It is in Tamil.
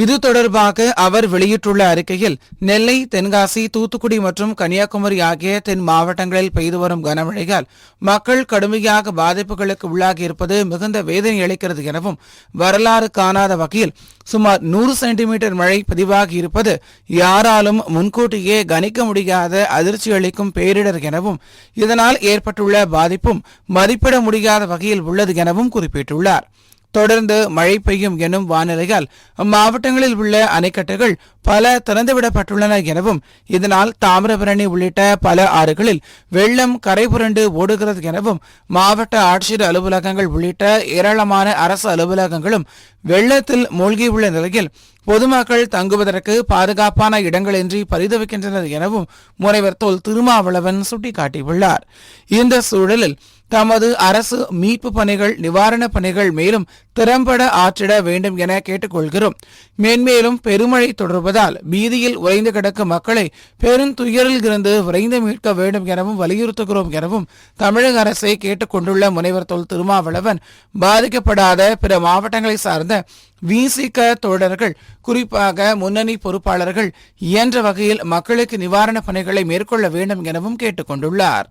இது தொடர்பாக அவர் வெளியிட்டுள்ள அறிக்கையில் நெல்லை தென்காசி தூத்துக்குடி மற்றும் கன்னியாகுமரி ஆகிய தென் மாவட்டங்களில் பெய்து வரும் கனமழையால் மக்கள் கடுமையாக பாதிப்புகளுக்கு உள்ளாகியிருப்பது மிகுந்த வேதனை அளிக்கிறது எனவும் வரலாறு காணாத வகையில் சுமார் நூறு சென்டிமீட்டர் மழை பதிவாகி இருப்பது யாராலும் முன்கூட்டியே கணிக்க முடியாத அதிர்ச்சி அளிக்கும் பேரிடர் எனவும் இதனால் ஏற்பட்டுள்ள பாதிப்பும் மதிப்பிட முடியாத வகையில் உள்ளது எனவும் குறிப்பிட்டுள்ளார். தொடர்ந்து மழை பெய்யும் எனும் வானிலையால் அம்மாவட்டங்களில் உள்ள அணைக்கட்டுகள் பல திறந்துவிடப்பட்டுள்ளன எனவும் இதனால் தாமிரபரணி உள்ளிட்ட பல ஆறுகளில் வெள்ளம் கரைபுரண்டு ஓடுகிறது எனவும் மாவட்ட ஆட்சியர் அலுவலகங்கள் உள்ளிட்ட ஏராளமான அரசு அலுவலகங்களும் வெள்ளத்தில் மூழ்கியுள்ள நிலையில் பொதுமக்கள் தங்குவதற்கு பாதுகாப்பான இடங்களின்றி பரிதவிக்கின்றனர் எனவும் முனைவர் தொல் திருமாவளவன் சுட்டிக்காட்டியுள்ளார். இந்த சூழலில் தமது அரசு மீட்பு பணிகள் நிவாரணப் பணிகள் மேலும் திறம்பட ஆற்றிட வேண்டும் என கேட்டுக்கொள்கிறோம். மேன்மேலும் பெருமழை தொடர்வதால் பீதியில் உறைந்து கிடக்கும் மக்களை பெருந்துயரில் இருந்து விரைந்து மீட்க வேண்டும் எனவும் வலியுறுத்துகிறோம் எனவும் தமிழக அரசை கேட்டுக்கொண்டுள்ள முனைவர் தொல் திருமாவளவன் பாதிக்கப்படாத பிற மாவட்டங்களை சார்ந்த விசிக தோழர்கள் குறிப்பாக முன்னணி பொறுப்பாளர்கள் இயன்ற வகையில் மக்களுக்கு நிவாரணப் பணிகளை மேற்கொள்ள வேண்டும் எனவும் கேட்டுக்கொண்டுள்ளார்.